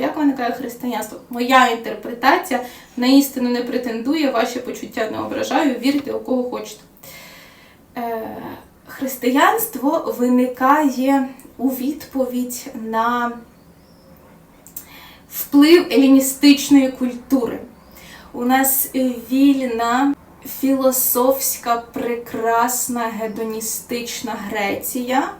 Як виникає християнство? Моя інтерпретація на істину не претендує, ваші почуття не ображаю, вірте у кого хочете. Е, християнство виникає у відповідь на вплив еліністичної культури. У нас вільна, філософська, прекрасна гедоністична Греція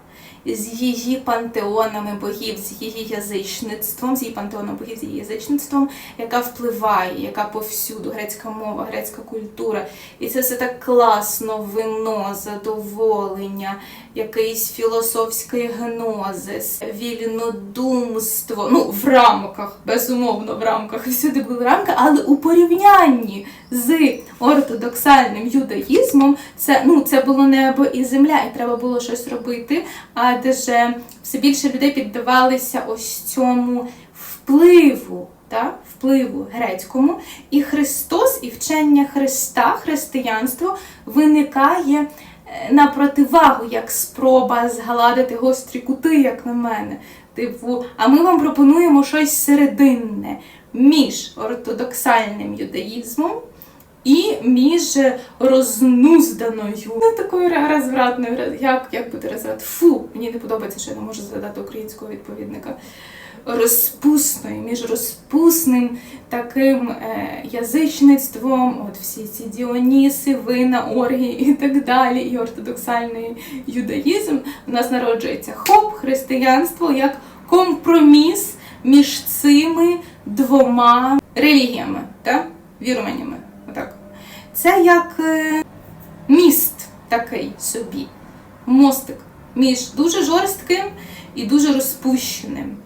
з її пантеонами богів, з її язичництвом, з її пантеоном богів, з її язичництвом, яка впливає, яка повсюду, грецька мова, грецька культура. І це все так класно, вино, задоволення, якийсь філософський гнозис, вільнодумство. Ну, в рамках, безумовно, в рамках, всюди були рамки, але у порівнянні з ортодоксальним юдаїзмом це, ну, це було небо і земля, і треба було щось робити. Адже все більше людей піддавалися ось цьому впливу, та, впливу грецькому. І Христос, і вчення Христа, християнство виникає е, на противагу, як спроба згладити гострі кути, як на мене. Типу, а ми вам пропонуємо щось серединне між ортодоксальним юдаїзмом і між рознузданою, ну такою розвратною, як, як буде розврат? Фу, мені не подобається, що я не можу згадати українського відповідника. Розпусною, між розпусним таким е, язичництвом, от всі ці Діоніси, вина, оргії і так далі, і ортодоксальний юдаїзм, у нас народжується хоп, християнство як компроміс між цими двома релігіями, та? віруваннями. Отак. Це як е, міст такий собі, мостик між дуже жорстким і дуже розпущеним.